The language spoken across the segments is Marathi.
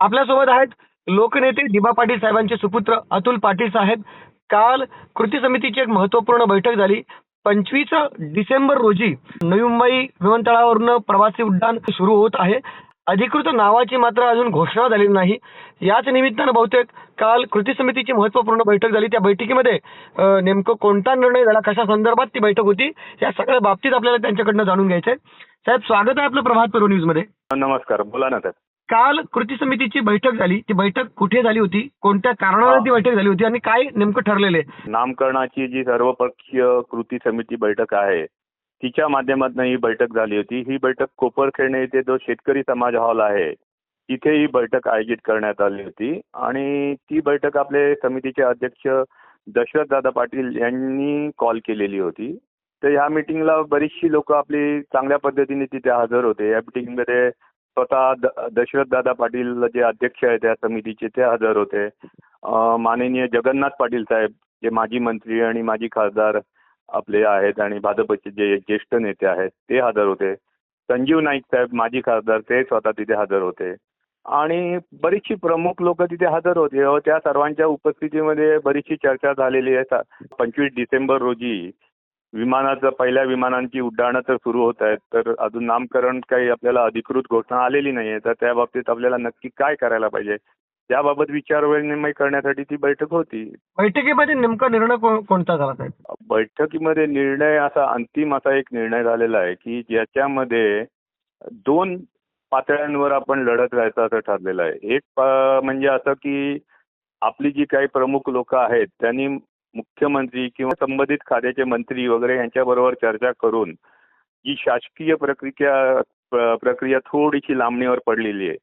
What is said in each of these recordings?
आपल्यासोबत आहेत लोकनेते दिबा पाटील साहेबांचे सुपुत्र अतुल पाटील साहेब. काल कृती समितीची एक महत्त्वपूर्ण बैठक झाली. पंचवीस डिसेंबर रोजी नवी मुंबई विमानतळावरून प्रवासी उड्डाण सुरू होत आहे. अधिकृत नावाची मात्र अजून घोषणा झालेली नाही. याच निमित्तानं बहुतेक काल कृती समितीची महत्त्वपूर्ण बैठक झाली. त्या बैठकीमध्ये नेमकं कोणता निर्णय झाला कशा संदर्भात ती बैठक होती या सगळ्या बाबतीत आपल्याला त्यांच्याकडनं जाणून घ्यायचंय. साहेब स्वागत आहे आपलं प्रभात पेरो न्यूजमध्ये नमस्कार बोला ना साहेब काल कृती समितीची बैठक झाली. ती बैठक कुठे झाली होती? कोणत्या कारणाने ती बैठक झाली होती? आणि काय नेमकं ठरलेलं आहे? नामकरणाची जी सर्वपक्षीय कृती समिती बैठक आहे तिच्या माध्यमातून ही बैठक झाली होती. ही बैठक कोपरखेडणे येथे जो शेतकरी समाज हॉल आहे तिथे ही बैठक आयोजित करण्यात आली होती. आणि ती बैठक आपले समितीचे अध्यक्ष दशरथ दादा पाटील यांनी कॉल केलेली होती. तर ह्या मिटिंगला बरीचशी लोक आपली चांगल्या पद्धतीने तिथे हजर होते. या मिटिंगमध्ये स्वतः दशरथ दादा पाटील जे अध्यक्ष आहेत त्या समितीचे ते हजर होते. माननीय जगन्नाथ पाटील साहेब जे माजी मंत्री आणि माजी खासदार आपले आहेत आणि भाजपचे जे ज्येष्ठ नेते आहेत ते हजर होते. संजीव नाईक साहेब माजी खासदार ते स्वतः तिथे हजर होते. आणि बरीचशी प्रमुख लोक तिथे हजर होते. व त्या सर्वांच्या उपस्थितीमध्ये बरीचशी चर्चा झालेली आहे. पंचवीस डिसेंबर रोजी विमानाचं पहिल्या विमानांची उड्डाणं तर सुरू होत आहेत तर अजून नामकरण काही आपल्याला अधिकृत घोषणा आलेली नाही आहे तर त्या बाबतीत आपल्याला नक्की काय करायला पाहिजे? त्याबाबत विचारविनिमय करण्यासाठी ती बैठक होती. बैठकीमध्ये नेमका निर्णय को- कोणता झाला साहेब? बैठकीमध्ये निर्णय असा अंतिम असा एक निर्णय झालेला आहे की ज्याच्यामध्ये दोन पातळ्यांवर आपण लढत राहायचं असं ठरलेलं आहे. एक प- म्हणजे असं की आपली जी काही प्रमुख लोक आहेत त्यांनी मुख्यमंत्री किंवा संबंधित खात्याचे मंत्री वगैरे यांच्याबरोबर चर्चा करून जी शासकीय प्रक्रिया प्र- प्रक्रिया थोडीशी लांबणीवर पडलेली आहे.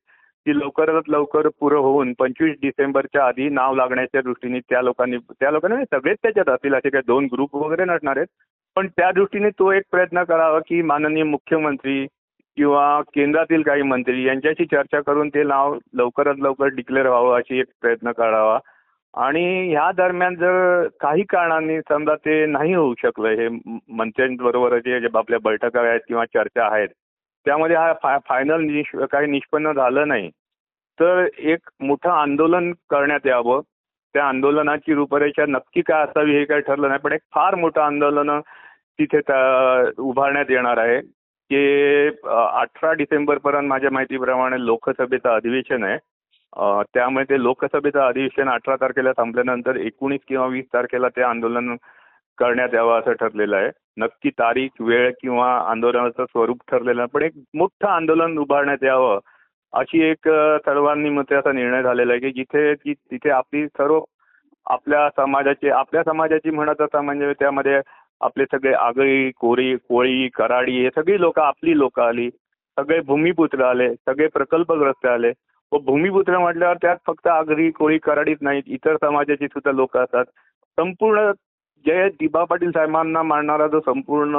ती लवकरात लवकर पुरं होऊन पंचवीस डिसेंबरच्या आधी नाव लागण्याच्या दृष्टीने त्या लोकांनी त्या लोकांनी म्हणजे सगळेच त्याच्यात असतील असे काही दोन ग्रुप वगैरे नसणार आहेत. पण त्या दृष्टीने तो एक प्रयत्न करावा की माननीय मुख्यमंत्री किंवा केंद्रातील काही मंत्री यांच्याशी चर्चा करून ते नाव लवकरात लवकर डिक्लेअर व्हावं अशी एक प्रयत्न करावा. आणि ह्या दरम्यान जर काही कारणांनी समजा ते नाही होऊ शकलं हे मंत्र्यांबरोबर जे जे आपल्या बैठका आहेत किंवा चर्चा आहेत त्यामध्ये हा फायनल काही निष्पन्न झालं नाही. तर एक मोठं आंदोलन करण्यात यावं. त्या आंदोलनाची रूपरेषा नक्की काय असावी हे काही ठरलं नाही पण एक फार मोठं आंदोलन तिथे उभारण्यात येणार आहे. की अठरा डिसेंबरपर्यंत माझ्या माहितीप्रमाणे लोकसभेचं अधिवेशन आहे. त्यामुळे ते लोकसभेचं अधिवेशन अठरा तारखेला संपल्यानंतर एकोणीस किंवा वीस तारखेला ते आंदोलन करण्यात यावं असं ठरलेलं आहे. नक्की तारीख वेळ किंवा आंदोलनाचं स्वरूप ठरलेलं पण एक मोठं आंदोलन उभारण्यात यावं अशी एक सर्वांनी मते असा निर्णय झालेला आहे की जिथे की तिथे आपली सर्व आपल्या समाजाची आपल्या समाजाची म्हणत आता म्हणजे त्यामध्ये आपले सगळे आगळी कोरी कोळी कराडी हे सगळी लोक आपली लोक आली. सगळे भूमिपुत्र आले सगळे प्रकल्पग्रस्त आले. व भूमिपुत्र म्हटल्यावर त्यात फक्त आगरी कोळी कराडीच नाहीत इतर समाजाची सुद्धा लोक असतात. संपूर्ण जे दिबा पाटील साहेबांना मानणारा जो संपूर्ण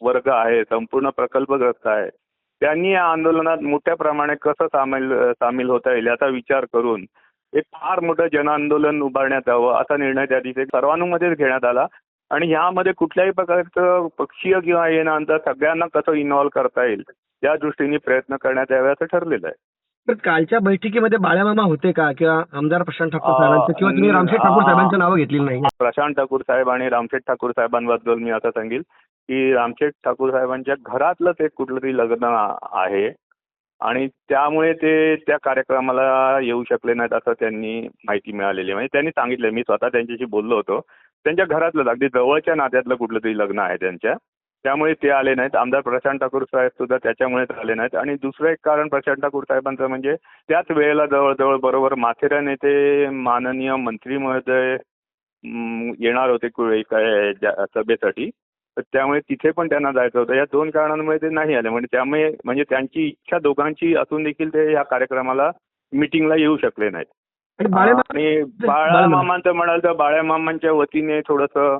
वर्ग आहे संपूर्ण प्रकल्पग्रस्त आहे त्यांनी या आंदोलनात मोठ्या प्रमाणे कसं सामील सामील होता येईल याचा विचार करून एक फार मोठं जनआंदोलन उभारण्यात यावं असा निर्णय त्या दिवशी सर्वांमध्येच घेण्यात आला. आणि ह्यामध्ये कुठल्याही प्रकारचं पक्षीय किंवा हे सगळ्यांना कसं इन्व्हॉल्व्ह करता येईल या दृष्टीने प्रयत्न करण्यात यावे असं ठरलेलं आहे. तर कालच्या बैठकीमध्ये बाळ्यामामा होते का? किंवा आमदार प्रशांत ठाकूर साहेबांचे किंवा तुम्ही रामशेठ ठाकूर साहेबांचं नावं घेतलेली नाही. प्रशांत ठाकूर साहेब आणि रामशेठ ठाकूर साहेबांबद्दल मी असं सांगेल की रामशेठ ठाकूर साहेबांच्या घरातलंच एक कुठलं तरी लग्न आहे आणि त्यामुळे ते त्या कार्यक्रमाला येऊ शकले नाहीत असं त्यांनी माहिती मिळालेली. म्हणजे त्यांनी सांगितलं मी स्वतः त्यांच्याशी बोललो होतो. त्यांच्या घरातलं अगदी जवळच्या नात्यातलं कुठलं तरी लग्न आहे त्यांच्या. त्यामुळे ते आले नाहीत. आमदार प्रशांत ठाकूर साहेब सुद्धा त्याच्यामुळेच आले नाहीत. आणि दुसरं एक कारण प्रशांत ठाकूर साहेबांचं म्हणजे त्याच वेळेला जवळजवळ बरोबर माथेरान येथे माननीय मंत्री महोदय येणार होते एका सभेसाठी. तर त्यामुळे तिथे पण त्यांना जायचं होतं. या दोन कारणांमुळे ते नाही आले. म्हणजे त्यामुळे म्हणजे त्यांची इच्छा दोघांची असून देखील ते या कार्यक्रमाला मिटिंगला येऊ शकले नाहीत. आणि बाळामा आणि बाळामामांचं म्हणाल तर बाळामामांच्या वतीने थोडंसं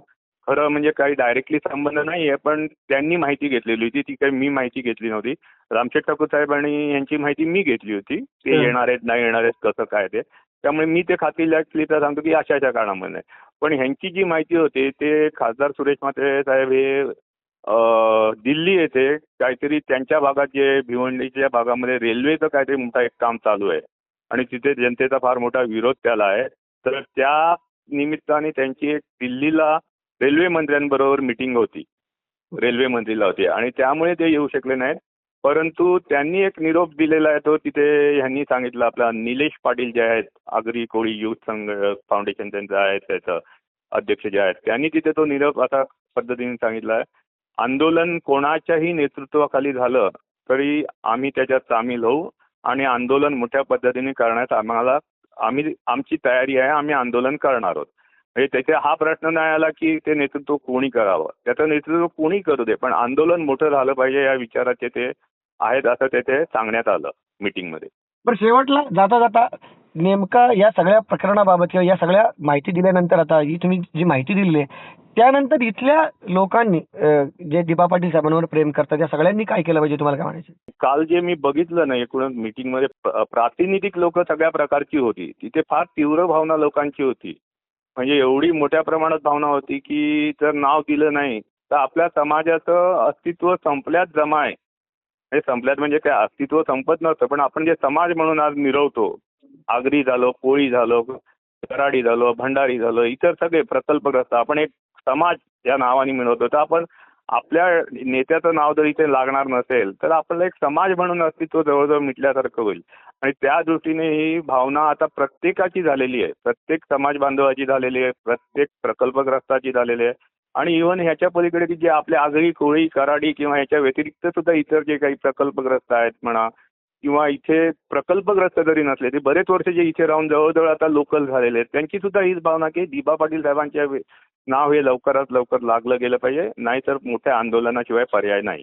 खरं म्हणजे काही डायरेक्टली संबंध नाही आहे पण त्यांनी माहिती घेतलेली होती. ती काही मी माहिती घेतली नव्हती. रामशेठ ठाकूर साहेब आणि यांची माहिती मी घेतली होती. ते. येणार आहेत नाही येणार आहेत कसं काय ते. त्यामुळे मी ते खात्री तर सांगतो की अशा अशा कारणामुळे पण ह्यांची जी माहिती होती ते खासदार सुरेश म्हात्रे साहेब हे दिल्ली येथे काहीतरी त्यांच्या भागात जे भिवंडीच्या भागामध्ये रेल्वेचं काहीतरी मोठा एक काम चालू आहे. आणि तिथे जनतेचा फार मोठा विरोध त्याला आहे. तर त्या निमित्ताने त्यांची एक दिल्लीला रेल्वे मंत्र्यांबरोबर मिटिंग होती. रेल्वे मंत्रीला होती. आणि त्यामुळे ते येऊ शकले नाहीत. परंतु त्यांनी एक निरोप दिलेला आहे तो तिथे ह्यांनी सांगितलं आपला निलेश पाटील जे आहेत आगरी कोळी युथ संघ फाउंडेशन त्यांचं आहे त्याचं अध्यक्ष जे आहेत त्यांनी तिथे तो निरोप असा पद्धतीने सांगितला आहे. आंदोलन कोणाच्याही नेतृत्वाखाली झालं तरी आम्ही त्याच्यात सामील होऊ आणि आंदोलन मोठ्या पद्धतीने करण्यात आम्हाला आम्ही आमची तयारी आहे आम्ही आंदोलन करणार आहोत. म्हणजे त्याचे हा प्रश्न नाही आला की ते नेतृत्व कोणी करावं? त्याचं नेतृत्व कोणी करू दे? पण आंदोलन मोठं झालं पाहिजे या विचाराचे ते आहेत असं तेथे सांगण्यात आलं मीटिंगमध्ये. पण शेवटला जाता जाता नेमका या सगळ्या प्रकरणाबाबत किंवा या सगळ्या माहिती दिल्यानंतर आता ही तुम्ही जी माहिती दिली आहे त्यानंतर इथल्या लोकांनी जे दिबा पाटील साहेबांवर प्रेम करतात त्या सगळ्यांनी काय केलं पाहिजे तुम्हाला काय म्हणायचं? काल जे मी बघितलं ना एकूणच मीटिंगमध्ये प्र- प्रातिनिधिक लोक सगळ्या प्रकारची होती. तिथे फार तीव्र भावना लोकांची होती. म्हणजे एवढी मोठ्या प्रमाणात भावना होती की जर नाव दिलं नाही तर आपल्या समाजाचं अस्तित्व संपल्यात जमा आहे म्हणजे संपल्यात म्हणजे काय? अस्तित्व संपत नव्हतं पण आपण जे समाज म्हणून आज मिरवतो आगरी झालो कोळी झालो कराडी झालो भंडारी झालो इतर सगळे प्रकल्पग्रस्त आपण एक समाज या नावाने मिळवतो तर आपण आपल्या नेत्याचं नाव जर इथे लागणार नसेल तर आपल्याला एक समाज म्हणून अस्तित्व जवळजवळ मिटल्यासारखं होईल. आणि त्या दृष्टीने ही भावना आता प्रत्येकाची झालेली आहे. प्रत्येक समाज बांधवाची झालेली आहे. प्रत्येक प्रकल्पग्रस्ताची झालेली आहे. आणि इव्हन ह्याच्या पलीकडे जे आपले आगळी कोळी कराडी किंवा ह्याच्या व्यतिरिक्त सुद्धा इतर जे काही प्रकल्पग्रस्त आहेत म्हणा किंवा इथे प्रकल्पग्रस्त जरी नसले ते बरेच वर्ष जे इथे राहून जवळजवळ आता लोकल झालेले आहेत त्यांची सुद्धा हीच भावना की दिबा पाटील साहेबांच्या नाव हे लवकरात लवकर लागलं गेलं पाहिजे नाहीतर मोठ्या आंदोलनाशिवाय पर्याय नाही.